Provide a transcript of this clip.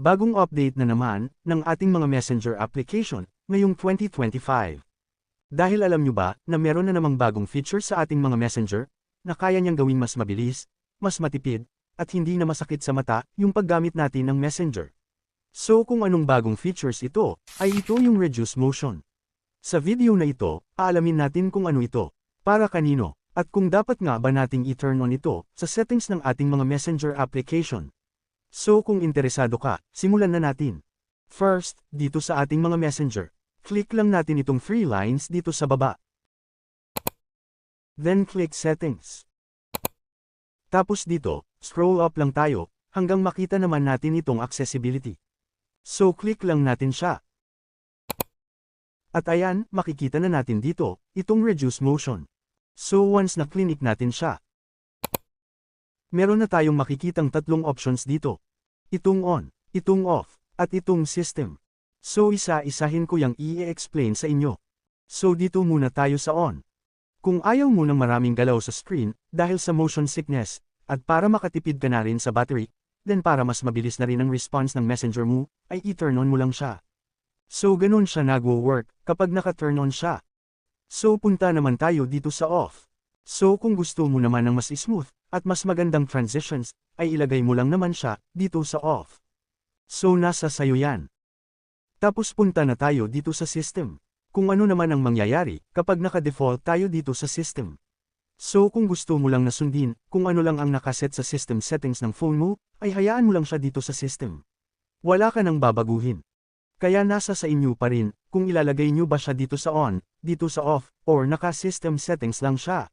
Bagong update na naman ng ating mga messenger application ngayong 2025. Dahil alam nyo ba na meron na namang bagong feature sa ating mga messenger na kaya niyang gawing mas mabilis, mas matipid, at hindi na masakit sa mata yung paggamit natin ng messenger. So kung anong bagong features ito, ay ito yung reduce motion. Sa video na ito, aalamin natin kung ano ito, para kanino, at kung dapat nga ba nating i-turn on ito sa settings ng ating mga messenger application. So kung interesado ka, simulan na natin. First, dito sa ating mga messenger, click lang natin itong three lines dito sa baba. Then click settings. Tapos dito, scroll up lang tayo, hanggang makita naman natin itong accessibility. So click lang natin siya. At ayan, makikita na natin dito, itong reduce motion. So once na clinic natin siya, meron na tayong makikitang tatlong options dito. Itong on, itong off, at itong system. So isa-isahin ko yung i-explain sa inyo. So dito muna tayo sa on. Kung ayaw mo ng maraming galaw sa screen, dahil sa motion sickness, at para makatipid ka na rin sa battery, then para mas mabilis na rin ang response ng messenger mo, ay i-turn on mo lang siya. So ganun siya nagwo-work, kapag naka-turn on siya. So punta naman tayo dito sa off. So kung gusto mo naman ng mas smooth, at mas magandang transitions, ay ilagay mo lang naman siya, dito sa off. So nasa sayo yan. Tapos punta na tayo dito sa system. Kung ano naman ang mangyayari, kapag naka-default tayo dito sa system. So kung gusto mo lang nasundin, kung ano lang ang nakaset sa system settings ng phone mo, ay hayaan mo lang siya dito sa system. Wala ka nang babaguhin. Kaya nasa sa inyo pa rin, kung ilalagay nyo ba siya dito sa on, dito sa off, or naka-system settings lang siya.